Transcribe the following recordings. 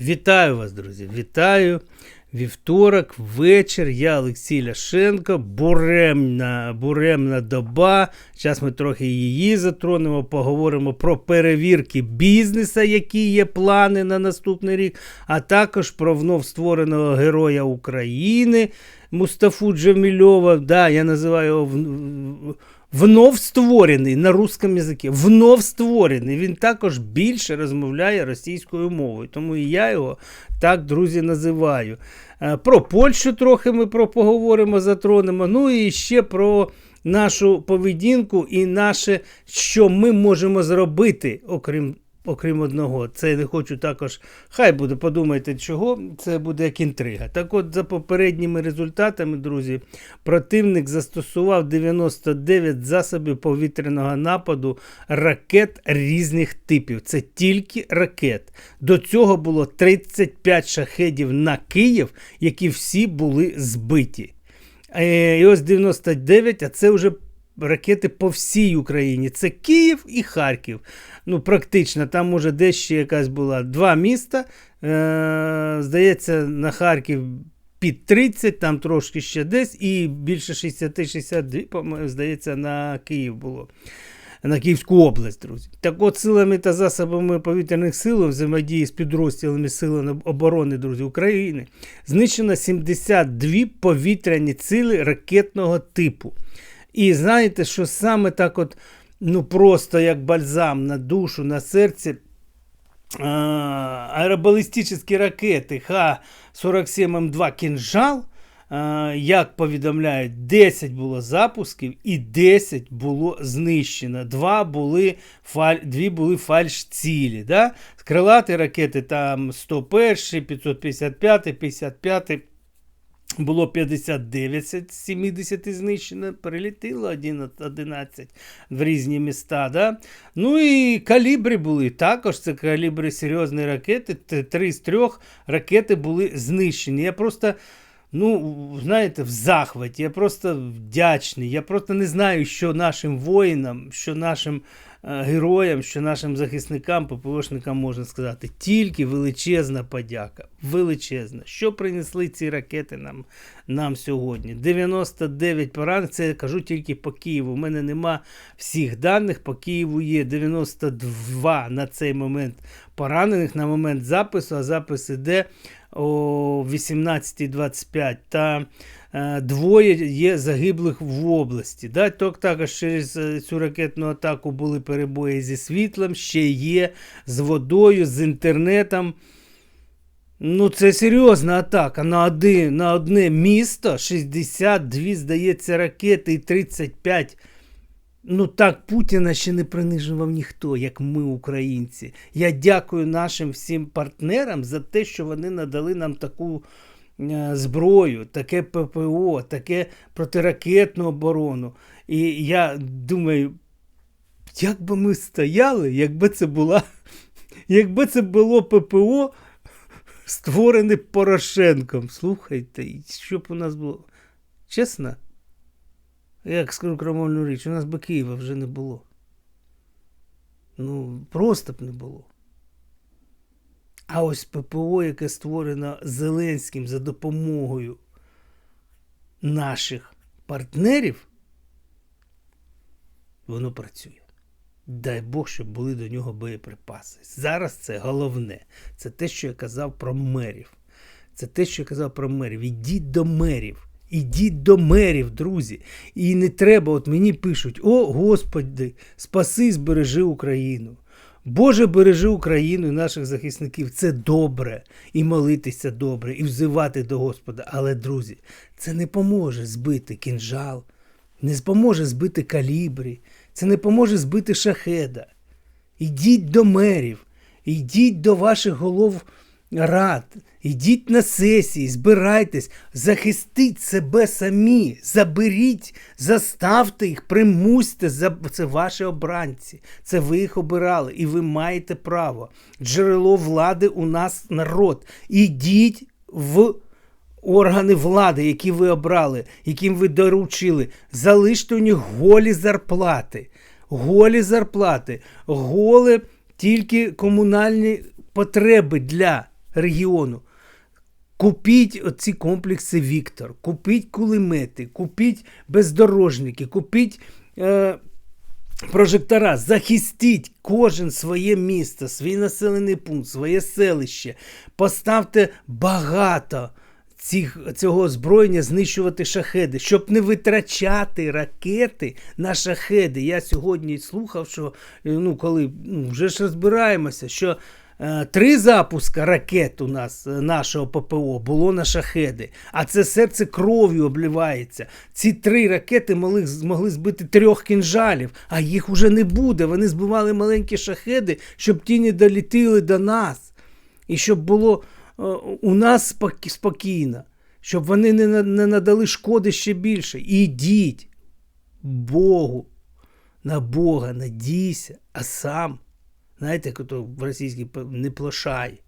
Вітаю вас, друзі! Вітаю! Вівторок, вечір. Я Олексій Ляшенко. Буремна, буремна доба. Зараз ми трохи її затронемо, поговоримо про перевірки бізнеса, які є плани на наступний рік, а також про вновь створеного Героя України Мустафу Джамільова. Да, я називаю його вновь створений на русском язикі. Вновь створений. Він також більше розмовляє російською мовою. Тому і я його так, друзі, називаю. Е, Про Польщу трохи ми про поговоримо, затронемо. Ну і ще про нашу поведінку і наше, що ми можемо зробити, окрім. Окрім одного, це не хочу також. Хай буде, подумайте, чого це буде як інтрига. Так от, за попередніми результатами, друзі, противник застосував 99 засобів повітряного нападу ракет різних типів. Це тільки ракет. До цього було 35 шахедів на Київ, які всі були збиті. Е, І ось 99, а це вже ракети по всій Україні. Це Київ і Харків. Ну, практично, там може десь ще якась була два міста. Е, здається, на Харків під 30, там трошки ще десь, і більше 60-62, по-моєму, здається, на Київ було. На Київську область, друзі. Так от силами та засобами повітряних сил взаємодії з підрозділами Сил оборони, друзі, України знищено 72 повітряні цілі ракетного типу. І знаєте, що саме так, от, ну просто як бальзам на душу, на серце. Аеробалістичні ракети Х-47М2 «Кінжал», як повідомляють, 10 було запусків і 10 було знищено. Два були фаль, дві були фальш-цілі. Да? Крилаті ракети там 101, 555, 55 було 59 з 70 знищено, прилетіло 11 в різні міста. Да? Ну і калібри були. Також це калібри серйозні ракети. Три з трьох ракети були знищені. Я просто, ну, знаєте, в захваті. Я просто вдячний. Я просто не знаю, що нашим воїнам, що нашим героям, що нашим захисникам, ППОшникам можна сказати. Тільки величезна подяка. Величезна. Що принесли ці ракети нам, нам сьогодні? 99 поранених, це я кажу тільки по Києву. У мене нема всіх даних. По Києву є 92 на цей момент поранених на момент запису, а запис іде о 18.25. Та е, двоє є загиблих в області. Да? Так, також через е, цю ракетну атаку були перебої зі світлом, ще є з водою, з інтернетом. Ну, це серйозна атака на, один, на одне місто. 62, здається, ракети і 35. Ну так Путіна ще не принижував ніхто, як ми, українці. Я дякую нашим всім партнерам за те, що вони надали нам таку е, зброю, таке ППО, таке протиракетну оборону. І я думаю, як би ми стояли, якби це була, якби це було ППО, створене Порошенком. Слухайте, що б у нас було? Чесно? Як скажу крамольну річ, у нас би Києва вже не було. Ну, просто б не було. А ось ППО, яке створено Зеленським за допомогою наших партнерів, воно працює. Дай Бог, щоб були до нього боєприпаси. Зараз це головне. Це те, що я казав про мерів. Це те, що я казав про мерів. Ідіть до мерів. Ідіть до мерів, друзі. І не треба, от мені пишуть: О, Господи, спаси, збережи Україну. Боже, бережи Україну і наших захисників. Це добре. І молитися добре, і взивати до Господа. Але, друзі, це не поможе збити кінжал, не допоможе збити калібрі, це не поможе збити шахеда. Ідіть до мерів, ідіть до ваших голов рад, ідіть на сесії, збирайтесь, захистіть себе самі, заберіть, заставте їх, примусьте, це ваші обранці, це ви їх обирали, і ви маєте право. Джерело влади у нас народ. Ідіть в органи влади, які ви обрали, яким ви доручили, залиште у них голі зарплати. Голі зарплати, голі тільки комунальні потреби для регіону. Купіть оці комплекси Віктор, купіть кулемети, купіть бездорожники, купіть е, прожектора, захистіть кожен своє місто, свій населений пункт, своє селище. Поставте багато цих, цього озброєння знищувати шахеди, щоб не витрачати ракети на шахеди. Я сьогодні слухав, що е, ну, коли ну, вже ж розбираємося, що. Е, Три запуска ракет у нас е, нашого ППО було на шахеди, а це серце кров'ю обливається. Ці три ракети могли, змогли збити трьох кінжалів, а їх уже не буде. Вони збивали маленькі шахеди, щоб ті не долітили до нас. І щоб було е, у нас спокійно, щоб вони не, надали шкоди ще більше. Ідіть Богу, на Бога надійся, а сам, знаєте, ото в російській не плашай.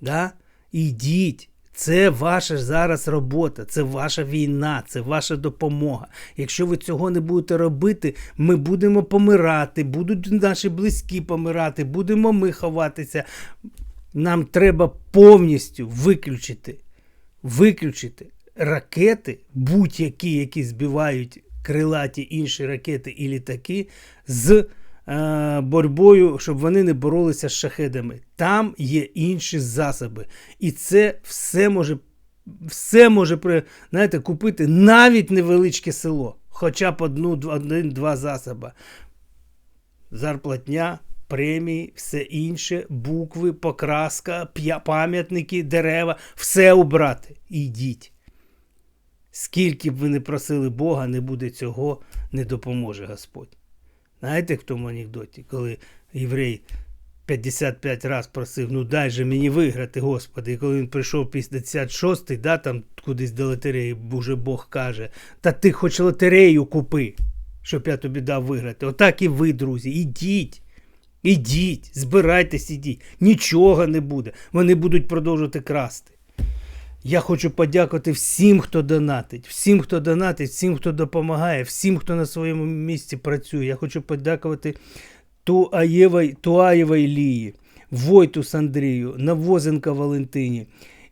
Да? Ідіть. Це ваша зараз робота, це ваша війна, це ваша допомога. Якщо ви цього не будете робити, ми будемо помирати, будуть наші близькі помирати, будемо ми ховатися. Нам треба повністю виключити, виключити ракети, будь-які, які збивають крилаті інші ракети і літаки, з е, боротьбою, щоб вони не боролися з шахедами. Там є інші засоби. І це все може, все може знаєте, купити навіть невеличке село, хоча б один-два засоби зарплатня, премії, все інше, букви, покраска, пам'ятники, дерева, все убрати. Ідіть. Скільки б ви не просили Бога, не буде цього, не допоможе Господь. Знаєте, в тому анекдоті, коли єврей 55 разів просив, ну дай же мені виграти, Господи. І коли він прийшов 56-й, да, там кудись до лотереї, уже Бог каже, та ти хоч лотерею купи, щоб я тобі дав виграти. Отак і ви, друзі, ідіть. Ідіть, збирайтесь, ідіть. Нічого не буде. Вони будуть продовжувати красти. Я хочу подякувати всім, хто донатить, всім, хто донатить, всім, хто допомагає, всім, хто на своєму місці працює. Я хочу подякувати Туаєвій, Туаєвій Лії, Войтус Андрію, Навозенка Валентині,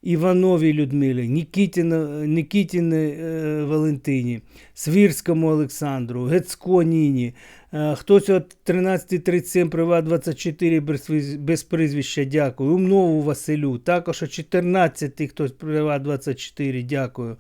Івановій Людмилі, Нікітіна, Нікітіни е, Валентині, Свірському Олександру, Гецько Ніні. Е, Хтось от 1337 Приват 24 без, без прізвища, дякую. Умнову Василю. Також о 14 хтось Приват 24, дякую.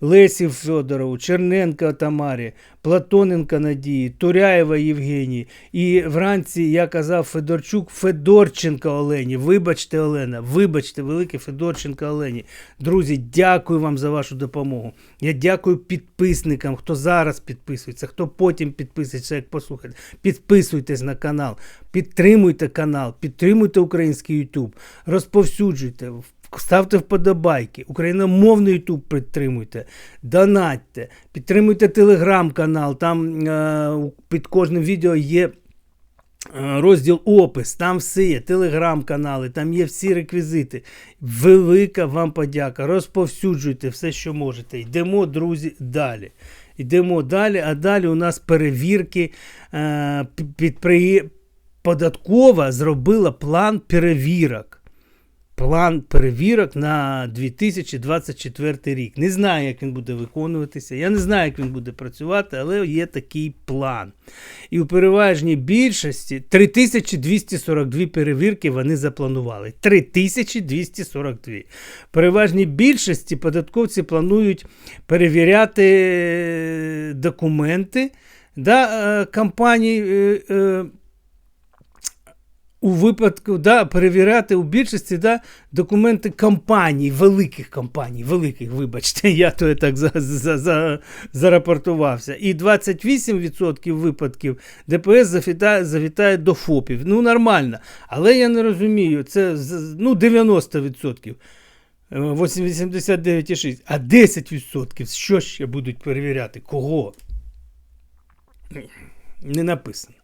Лесів Федорову, Черненка Тамарі, Платоненка Надії, Туряєва Євгенії. І вранці я казав Федорчук Федорченка Олені. Вибачте, Олена, вибачте, велике Федорченка Олені. Друзі, дякую вам за вашу допомогу. Я дякую підписникам, хто зараз підписується, хто потім підписується, як послухати. Підписуйтесь на канал, підтримуйте канал, підтримуйте український YouTube, розповсюджуйте. Ставте вподобайки, україномовний YouTube підтримуйте, донатьте, підтримуйте телеграм-канал. Там е, під кожним відео є е, розділ опис, там все є, телеграм-канали, там є всі реквізити. Велика вам подяка. Розповсюджуйте все, що можете. Йдемо, друзі, далі. Йдемо далі, а далі у нас перевірки. Е, підприє... Податкова зробила план перевірок план перевірок на 2024 рік. Не знаю, як він буде виконуватися. Я не знаю, як він буде працювати, але є такий план. І у переважній більшості 3242 перевірки вони запланували. 3242. В переважній більшості податковці планують перевіряти е, документи да, е, компаній. Е, е, у випадку да, перевіряти у більшості да, документи компаній, великих компаній, великих, вибачте, я то так за, за, за, зарапортувався. І 28% випадків ДПС завітає, завітає до ФОПів. Ну, нормально. Але я не розумію, це ну, 90%. е, 89,6. А 10% що ще будуть перевіряти? Кого? Не написано.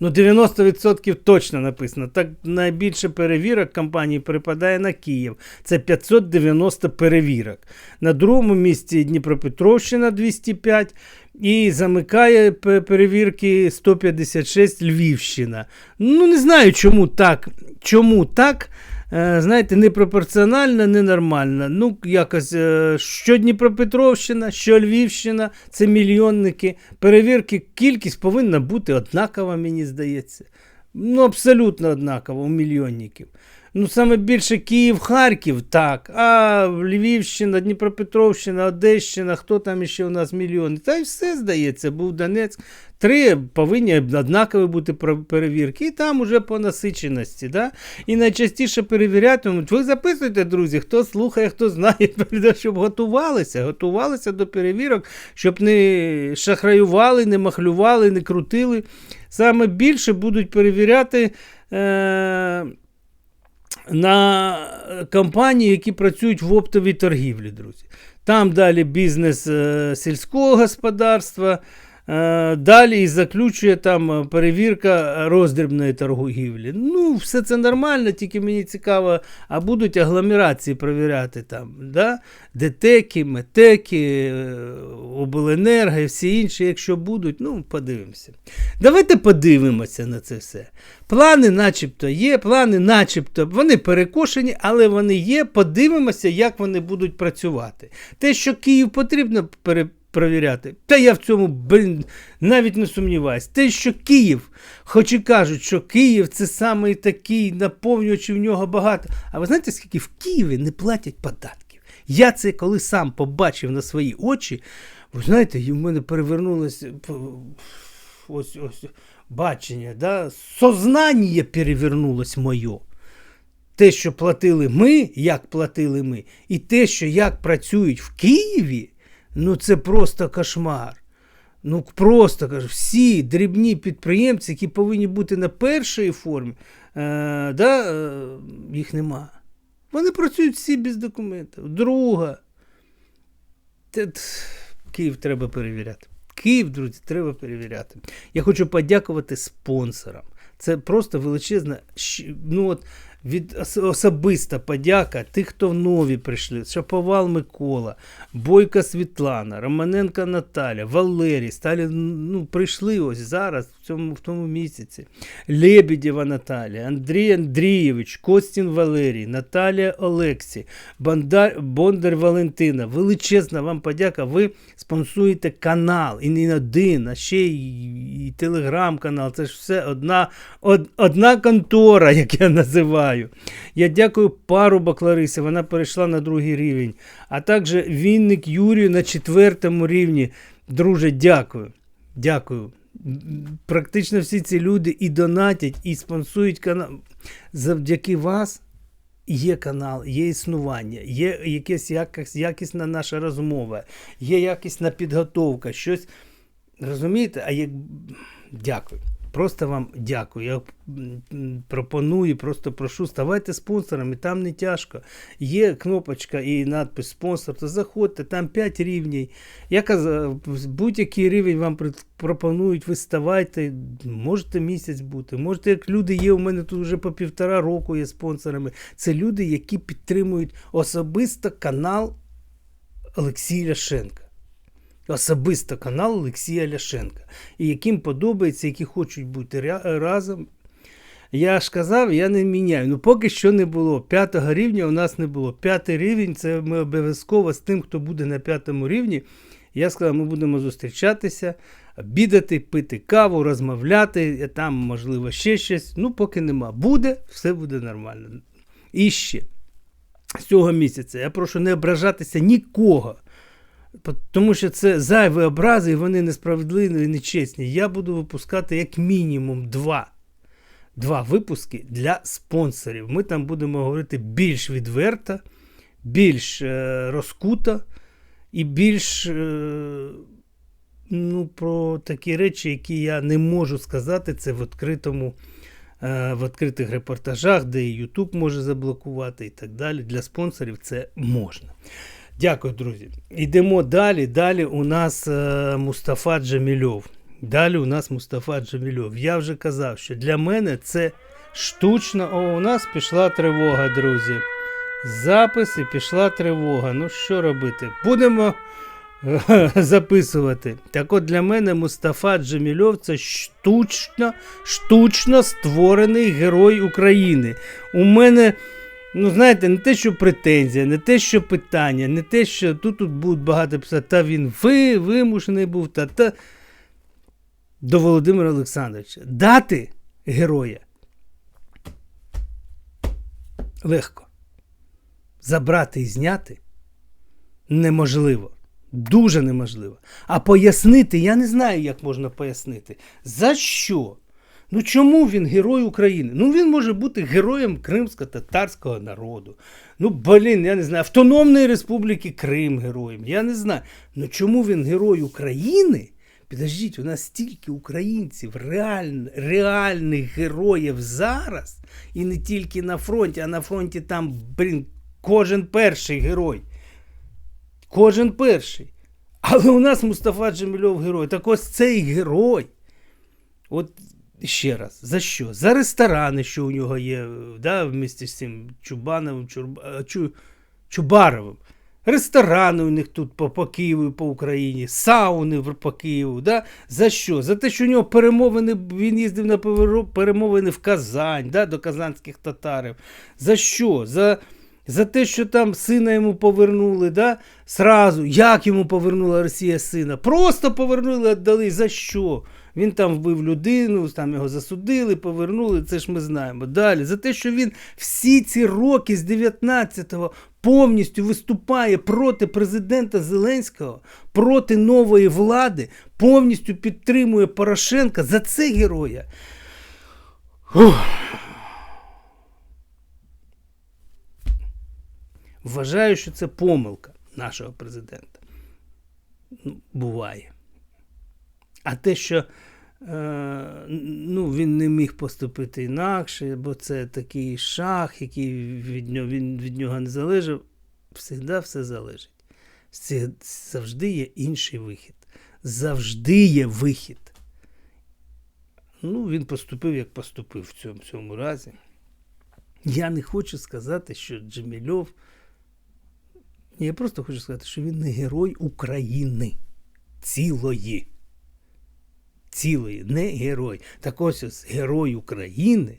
Ну, 90% точно написано. Так найбільше перевірок компанії припадає на Київ. Це 590 перевірок. На другому місці Дніпропетровщина 205 і замикає перевірки 156 Львівщина. Ну, не знаю, чому так. Чому так. Е, знаєте, непропорціональна, ненормальна. Ну, якось, е, що Дніпропетровщина, що Львівщина, це мільйонники. Перевірки, кількість повинна бути однакова, мені здається. Ну, абсолютно однакова у мільйонників. Ну, саме більше Київ, Харків, так. А Львівщина, Дніпропетровщина, Одещина, хто там ще у нас мільйони. Та й все здається, був Донецьк. Три повинні однакові бути перевірки, і там уже по насиченості. Да? І найчастіше перевірятимуть. Ви записуйте, друзі, хто слухає, хто знає, щоб готувалися, готувалися до перевірок, щоб не шахраювали, не махлювали, не крутили. Саме більше будуть перевіряти. Е- на компанії, які працюють в оптовій торгівлі, друзі. Там далі бізнес е, сільського господарства, далі і заключує там е, перевірка роздрібної торгівлі. Ну, все це нормально, тільки мені цікаво, а будуть агломерації перевіряти там, да? ДТЕКи, МЕТЕКи, е, Обленерго і всі інші, якщо будуть, ну, подивимося. Давайте подивимося на це все. Плани начебто є, плани начебто вони перекошені, але вони є. Подивимося, як вони будуть працювати. Те, що Київ потрібно пере- перевіряти, та я в цьому блін, навіть не сумніваюсь. Те, що Київ, хоч і кажуть, що Київ це саме такий наповнювач, в нього багато. А ви знаєте, скільки в Києві не платять податків? Я це коли сам побачив на свої очі, ви знаєте, і в мене перевернулося ось ось бачення, да? сознання перевернулось моє. Те, що платили ми, як платили ми, і те, що як працюють в Києві, ну це просто кошмар. Ну просто кажу, всі дрібні підприємці, які повинні бути на першій формі, е, да, е, їх нема. Вони працюють всі без документів. Друга. Київ треба перевіряти. Київ, друзі, треба перевіряти. Я хочу подякувати спонсорам. Це просто величезна, ну от від особиста подяка тих, хто нові прийшли. Шаповал Микола, Бойка Світлана, Романенка Наталя, Валерій, стали, ну, прийшли ось зараз, в цьому в тому місяці. Лебедєва Наталія, Андрій Андрійович, Костін Валерій, Наталія Олексій, Бондар, Бондар Валентина. Величезна вам подяка. Ви спонсуєте канал. І не один, а ще і телеграм-канал. Це ж все одна, од, одна контора, як я називаю. Я дякую парубок Ларисі, вона перейшла на другий рівень. А також Вінник Юрію на четвертому рівні. Друже, дякую. Дякую. Практично всі ці люди і донатять, і спонсують канал. Завдяки вас є канал, є існування, є якась якісна наша розмова, є якісна підготовка, щось. Розумієте? А як. Дякую. Просто вам дякую. Я пропоную, просто прошу, ставайте спонсорами, там не тяжко. Є кнопочка і надпис спонсор, то заходьте, там 5 рівнів. Я казав, будь-який рівень вам пропонують, ви ставайте, можете місяць бути. Можете, як люди є, у мене тут вже по півтора року є спонсорами. Це люди, які підтримують особисто канал Олексія Ляшенка. Особисто канал Олексія Ляшенка. І яким подобається, які хочуть бути разом. Я ж казав, я не міняю. Ну поки що не було. П'ятого рівня у нас не було. П'ятий рівень це ми обов'язково з тим, хто буде на п'ятому рівні. Я сказав, ми будемо зустрічатися, обідати, пити каву, розмовляти, там, можливо, ще щось. Ну, поки нема. Буде, все буде нормально. І ще з цього місяця я прошу не ображатися нікого. Тому що це зайві образи, і вони несправедливі і нечесні. Я буду випускати як мінімум два. Два випуски для спонсорів. Ми там будемо говорити більш відверто, більш е, розкуто і більш е, ну, про такі речі, які я не можу сказати, це в відкритому. е, В відкритих репортажах, де і YouTube може заблокувати і так далі. Для спонсорів це можна. Дякую, друзі. Йдемо далі. Далі у нас е, Мустафа Джамільов. Далі у нас Мустафа Джамільов. Я вже казав, що для мене це штучно. О, у нас пішла тривога, друзі. Запис і пішла тривога. Ну що робити? Будемо е, записувати. Так от для мене Мустафа Джамільов це штучно, штучно створений герой України. У мене Ну, знаєте, не те, що претензія, не те, що питання, не те, що тут, тут будуть багато писати, та він ви, вимушений був, та та. До Володимира Олександровича. Дати героя легко. Забрати і зняти неможливо. Дуже неможливо. А пояснити, я не знаю, як можна пояснити. За що? Ну чому він герой України? Ну він може бути героєм кримсько-татарського народу. Ну, блін, я не знаю, Автономної Республіки Крим героєм. Я не знаю. Ну чому він герой України? Підождіть, у нас стільки українців, реаль, реальних героїв зараз, і не тільки на фронті, а на фронті там, блін, кожен перший герой. Кожен перший. Але у нас Мустафа Джемільов герой. Так ось цей герой. От ще раз, за що? За ресторани, що у нього є, да, в місті з цим Чубановим, Чурба, Чу, Чубаровим. Ресторани у них тут по, по Києву по Україні, сауни по Києву. Да? За що? За те, що у нього перемовини, він їздив на перемовини в Казань, да, до казанських татарів. За що? За, за те, що там сина йому повернули, да? Сразу. Як йому повернула Росія сина? Просто повернули, віддали. За що? Він там вбив людину, там його засудили, повернули, це ж ми знаємо. Далі, за те, що він всі ці роки з 19-го повністю виступає проти президента Зеленського, проти нової влади, повністю підтримує Порошенка за це героя. Ух. Вважаю, що це помилка нашого президента. Ну, Буває. А те, що ну, він не міг поступити інакше, бо це такий шах, який від нього, він від нього не залежав, завжди все залежить. Завжди є інший вихід. Завжди є вихід. Ну, він поступив, як поступив в цьому, цьому разі. Я не хочу сказати, що Джемільов. Я просто хочу сказати, що він не герой України цілої. Цілої, не герой. Так ось герой України,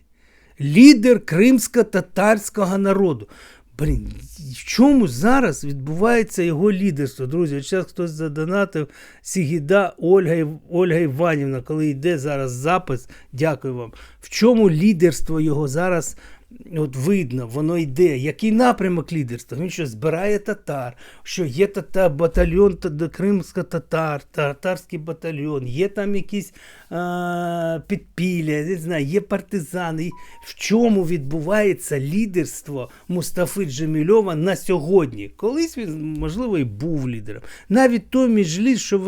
лідер кримсько-татарського народу. Блін, в чому зараз відбувається його лідерство, друзі? Зараз хтось задонатив Сігіда Ольга, Ольга Іванівна, коли йде зараз запис, дякую вам. В чому лідерство його зараз от видно, воно йде. Який напрямок лідерства? Він що збирає татар, що є татар, батальйон та- кримсько-татар, татарський батальйон, є там якісь а, підпілля, не знаю, є партизани. В чому відбувається лідерство Мустафи Джемільова на сьогодні? Колись він, можливо, і був лідером. Навіть той міжліс, що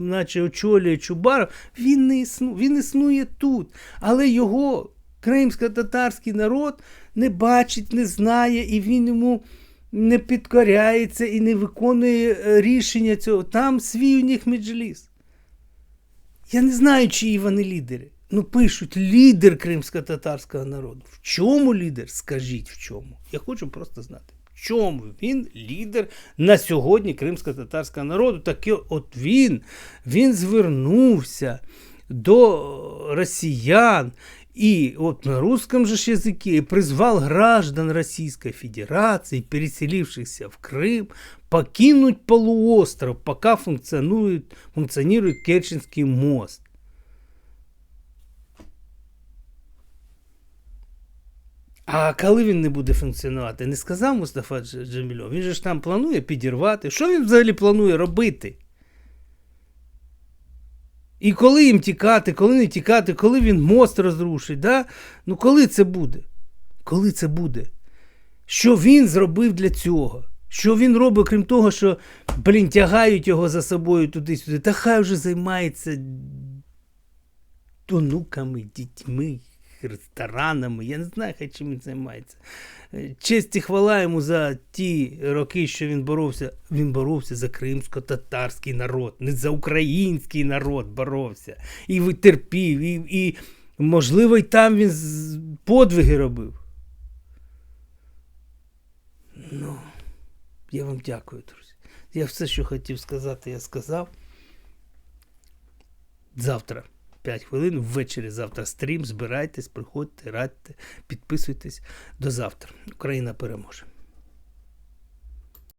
наче очолює Чубаров, він не існує, він існує тут. Але його кримсько-татарський народ не бачить, не знає, і він йому не підкоряється і не виконує е, рішення цього. Там свій у них меджліс. Я не знаю, чиї вони лідери. Ну, пишуть лідер кримсько-татарського народу. В чому лідер? Скажіть в чому. Я хочу просто знати. В чому він лідер на сьогодні кримсько-татарського народу? Так от він, він звернувся до росіян и вот на русском же языке призвал граждан Российской Федерации, переселившихся в Крым, покинуть полуостров, пока функционирует, функционирует Керченский мост. А коли він не буде функціонувати, не сказав Мустафа Дж- Джемільов. Він же ж там планує підірвати. Що він взагалі планує робити? І коли їм тікати, коли не тікати, коли він мост розрушить, да? ну коли це буде? Коли це буде? Що він зробив для цього? Що він робить, крім того, що, блін, тягають його за собою туди-сюди, та хай вже займається онуками, дітьми, ресторанами. Я не знаю, хай чим він займається. Е, Честь і хвала йому за ті роки, що він боровся. Він боровся за кримсько-татарський народ, не за український народ боровся. І ви- терпів, і, і можливо, й там він подвиги робив. Ну, я вам дякую, друзі. Я все, що хотів сказати, я сказав. Завтра 25 хвилин. Ввечері завтра стрім. Збирайтесь, приходьте, радьте, підписуйтесь. До завтра. Україна переможе.